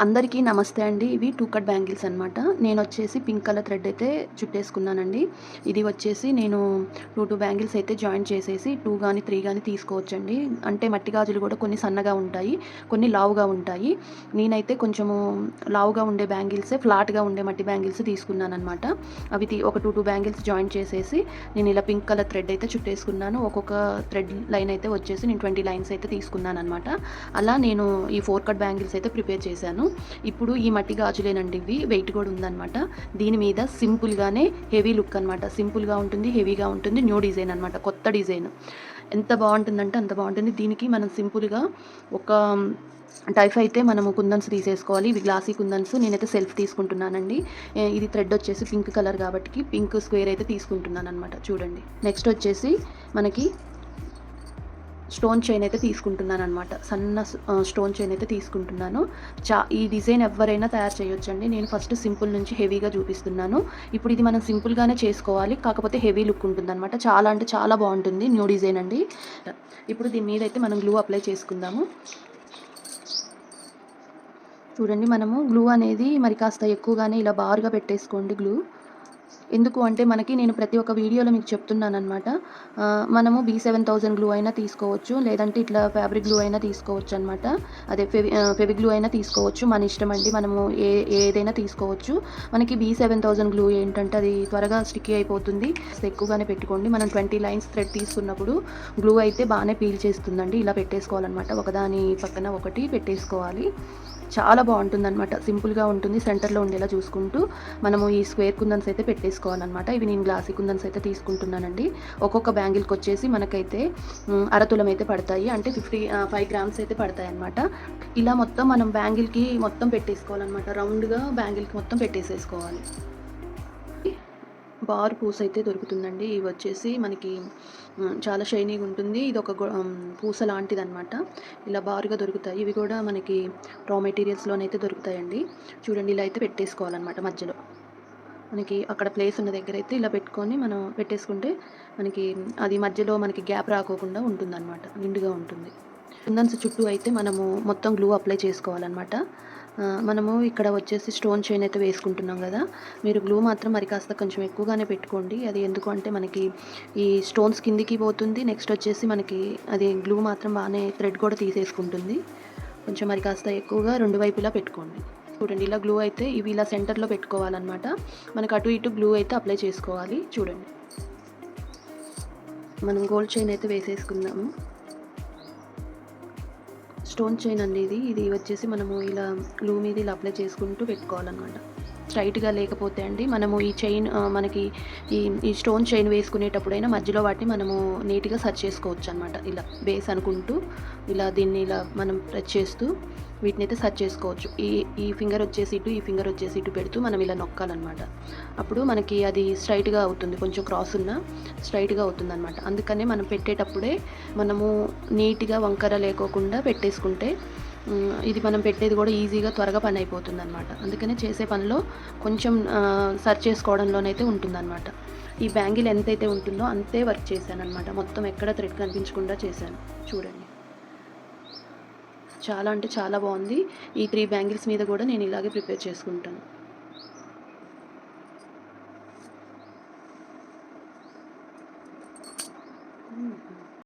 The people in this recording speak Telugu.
అందరికీ నమస్తే అండి. ఇవి టూ కట్ బ్యాంగిల్స్ అనమాట నేను వచ్చేసి పింక్ కలర్ థ్రెడ్ అయితే చుట్టేసుకున్నానండి. ఇది వచ్చేసి నేను టూ టూ బ్యాంగిల్స్ అయితే జాయిన్ చేసేసి టూ కానీ త్రీ కానీ తీసుకోవచ్చండి. అంటే మట్టి గాజులు కూడా కొన్ని సన్నగా ఉంటాయి కొన్ని లావుగా ఉంటాయి. నేనైతే కొంచెము లావుగా ఉండే బ్యాంగిల్సే ఫ్లాట్గా ఉండే మట్టి బ్యాంగిల్స్ తీసుకున్నాను అనమాట అవి తీ- ఒక టూ టూ బ్యాంగిల్స్ జాయిన్ చేసేసి నేను ఇలా పింక్ కలర్ థ్రెడ్ అయితే చుట్టేసుకున్నాను. ఒక్కొక్క థ్రెడ్ లైన్ అయితే వచ్చేసి నేను ట్వంటీ లైన్స్ అయితే తీసుకున్నాను అనమాట అలా నేను ఈ ఫోర్ కట్ బ్యాంగిల్స్ అయితే ప్రిపేర్ చేశాను. ఇప్పుడు ఈ మట్టి గాజులేనండి ఇవి. వెయిట్ కూడా ఉందన్నమాట. దీని మీద సింపుల్గానే హెవీ లుక్ అనమాట సింపుల్గా ఉంటుంది హెవీగా ఉంటుంది న్యూ డిజైన్ అనమాట కొత్త డిజైన్. ఎంత బాగుంటుందంటే అంత బాగుంటుంది. దీనికి మనం సింపుల్గా ఒక టైఫ్ అయితే మనము కుందన్స్ తీసేసుకోవాలి. ఇవి గ్లాసీ కుందన్స్. నేనైతే సెల్ఫ్ తీసుకుంటున్నానండి. ఇది థ్రెడ్ వచ్చేసి పింక్ కలర్ కాబట్టి పింక్ స్క్వేర్ అయితే తీసుకుంటున్నాను అనమాట చూడండి. నెక్స్ట్ వచ్చేసి మనకి స్టోన్ చైన్ అయితే తీసుకుంటున్నాను అనమాట సన్న స్టోన్ చైన్ అయితే తీసుకుంటున్నాను. చా ఈ డిజైన్ ఎవరైనా తయారు చేయొచ్చండి. నేను ఫస్ట్ సింపుల్ నుంచి హెవీగా చూపిస్తున్నాను. ఇప్పుడు ఇది మనం సింపుల్గానే చేసుకోవాలి. కాకపోతే హెవీ లుక్ ఉంటుంది అనమాట చాలా అంటే చాలా బాగుంటుంది. న్యూ డిజైన్ అండి. ఇప్పుడు దీని మీద అయితే మనం గ్లూ అప్లై చేసుకుందాము. చూడండి మనము గ్లూ అనేది మరి కాస్త ఎక్కువగానే ఇలా బారుగా పెట్టేసుకోండి గ్లూ. ఎందుకు అంటే మనకి నేను ప్రతి ఒక్క వీడియోలో మీకు చెప్తున్నాను అనమాట మనము బీ సెవెన్ థౌజండ్ గ్లూ అయినా తీసుకోవచ్చు లేదంటే ఇట్లా ఫ్యాబ్రిక్ గ్లూ అయినా తీసుకోవచ్చు అనమాట అదే ఫెవి ఫెవి గ్లూ అయినా తీసుకోవచ్చు మన ఇష్టం అండి మనము ఏ ఏదైనా తీసుకోవచ్చు. మనకి బీ సెవెన్ థౌజండ్ గ్లూ ఏంటంటే అది త్వరగా స్టిక్కీ అయిపోతుంది. ఎక్కువగానే పెట్టుకోండి. మనం ట్వంటీ లైన్స్ థ్రెడ్ తీసుకున్నప్పుడు గ్లూ అయితే బాగానే పీల్ చేస్తుందండి. ఇలా పెట్టేసుకోవాలన్నమాట. ఒకదాని పక్కన ఒకటి పెట్టేసుకోవాలి. చాలా బాగుంటుంది అనమాట సింపుల్గా ఉంటుంది సెంటర్లో ఉండేలా చూసుకుంటూ మనము ఈ స్క్వేర్ కుందన్స్ అయితే పెట్టేసుకోవాలన్నమాట. ఇవి నేను గ్లాసీ కుందన్స్ అయితే తీసుకుంటున్నానండి. ఒక్కొక్క బ్యాంగిల్కి వచ్చేసి మనకైతే అరతులం అయితే పడతాయి. అంటే ఫిఫ్టీ ఫైవ్ గ్రామ్స్ అయితే పడతాయి అనమాట ఇలా మొత్తం మనం బ్యాంగిల్కి మొత్తం పెట్టేసుకోవాలన్నమాట. రౌండ్గా బ్యాంగిల్కి మొత్తం పెట్టేసేసుకోవాలి. బార్ పూస అయితే దొరుకుతుందండి. ఇవి వచ్చేసి మనకి చాలా షైనీగా ఉంటుంది. ఇది ఒక పూస లాంటిది అనమాట ఇలా బారుగా దొరుకుతాయి. ఇవి కూడా మనకి రా మెటీరియల్స్లోనైతే దొరుకుతాయండి. చూడండి ఇలా అయితే పెట్టేసుకోవాలన్నమాట మధ్యలో. మనకి అక్కడ ప్లేస్ ఉన్న దగ్గర అయితే ఇలా పెట్టుకొని మనం పెట్టేసుకుంటే మనకి అది మధ్యలో మనకి గ్యాప్ రాకోకుండా ఉంటుందన్నమాట. నిండుగా ఉంటుంది. కుందన్స్ చుట్టూ అయితే మనము మొత్తం గ్లూ అప్లై చేసుకోవాలన్నమాట. మనము ఇక్కడ వచ్చేసి స్టోన్ చైన్ అయితే వేసుకుంటున్నాం కదా. మీరు గ్లూ మాత్రం మరి కాస్త కొంచెం ఎక్కువగానే పెట్టుకోండి. అది ఎందుకు అంటే మనకి ఈ స్టోన్స్ కిందికి పోతుంది. నెక్స్ట్ వచ్చేసి మనకి అది గ్లూ మాత్రం బాగానే థ్రెడ్ కూడా తీసేసుకుంటుంది. కొంచెం మరి కాస్త ఎక్కువగా రెండు వైపులా పెట్టుకోండి. చూడండి ఇలా గ్లూ అయితే ఇవి ఇలా సెంటర్లో పెట్టుకోవాలన్నమాట. మనకు అటు ఇటు గ్లూ అయితే అప్లై చేసుకోవాలి. చూడండి. మనం గోల్డ్ చైన్ అయితే వేసేసుకుందాము. స్టోన్ చైన్ అండి ఇది ఇది వచ్చేసి మనము ఇలా లూ మీద ఇలా అప్లై చేసుకుంటూ పెట్టుకోవాలన్నమాట. స్ట్రైట్గా లేకపోతే అండి మనము ఈ చైన్ మనకి ఈ ఈ స్టోన్ చైన్ వేసుకునేటప్పుడైనా మధ్యలో వాటిని మనము నీట్గా సర్చ్ చేసుకోవచ్చు అనమాట ఇలా బేస్ అనుకుంటూ ఇలా దీన్ని ఇలా మనం ప్రెస్ చేస్తూ వీటిని అయితే సర్చ్ చేసుకోవచ్చు. ఈ ఈ ఫింగర్ వచ్చేసి ఇటు ఈ ఫింగర్ వచ్చేసి ఇటు పెడుతూ మనం ఇలా నొక్కాలన్నమాట. అప్పుడు మనకి అది స్ట్రైట్గా అవుతుంది. కొంచెం క్రాస్ ఉన్న స్ట్రైట్గా అవుతుంది అనమాట అందుకనే మనం పెట్టేటప్పుడే మనము నీట్గా వంకర లేకోకుండా పెట్టేసుకుంటే ఇది మనం పెట్టేది కూడా ఈజీగా త్వరగా పని అయిపోతుంది అనమాట అందుకనే చేసే పనిలో కొంచెం సర్చ్ చేసుకోవడంలోనైతే ఉంటుందన్నమాట. ఈ బ్యాంగిల్ ఎంతైతే ఉంటుందో అంతే వర్క్ చేశాను అనమాట మొత్తం ఎక్కడ థ్రెడ్ కనిపించకుండా చేశాను. చూడండి. చాలా అంటే చాలా బాగుంది. ఈ త్రీ బ్యాంగిల్స్ మీద కూడా నేను ఇలాగే ప్రిపేర్ చేసుకుంటాను.